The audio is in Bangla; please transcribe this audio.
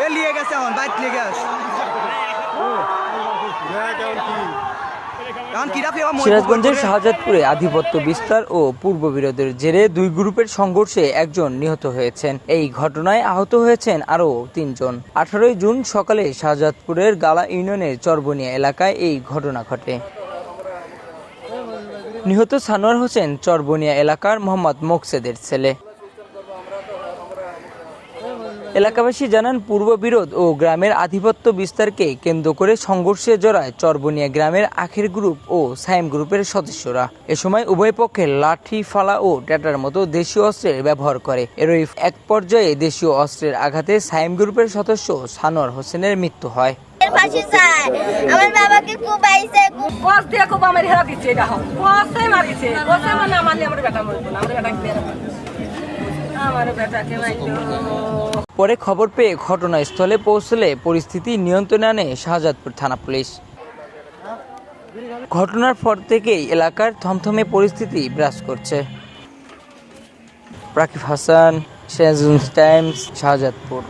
এ গেছে এখন বাইক গেছে সিরাজগঞ্জের শাহজাদপুরে আধিপত্য বিস্তার ও পূর্ব বিরোধের জেরে দুই গ্রুপের সংঘর্ষে একজন নিহত হয়েছেন। এই ঘটনায় আহত হয়েছেন আরও তিনজন। আঠারোই জুন সকালে শাহজাদপুরের গালা ইউনিয়নের চরবনিয়া এলাকায় এই ঘটনা ঘটে। নিহত সানোয়ার হোসেন চরবনিয়া এলাকার মোহাম্মদ মোকসেদের ছেলে। এলাকাবাসী জানান পূর্ব বিরোধ ও গ্রামের আধিপত্য বিস্তারকে কেন্দ্র করে সংঘর্ষে জড়ায় চরবনিয়া গ্রামের আখের গ্রুপ ও সাইম গ্রুপের সদস্যরা। এ সময় উভয় পক্ষে লাঠি ফালা ও ট্যাটার মতো দেশীয় অস্ত্রের ব্যবহার করে। এরই এক পর্যায়ে দেশীয় অস্ত্রের আঘাতে সাইম গ্রুপের সদস্য সানোয়ার হোসেনের মৃত্যু হয়। আমার বাবাকে কুবাইছে বস দিয়ে খুব আমার হেরা দিচ্ছে এটা হোক মারিছে। বসে মানে আমার আমার বেটা মরবো না আমার বেটাকে আমার পরে খবর পেয়ে ঘটনাস্থলে পৌঁছলে পরিস্থিতি নিয়ন্ত্রণে আনে শাহজাদপুর থানা পুলিশ। ঘটনার পর থেকেই এলাকার থমথমে পরিস্থিতি বিরাজ করছে। রাকিব হাসান শেজুন টাইমস, শাহজাদপুর।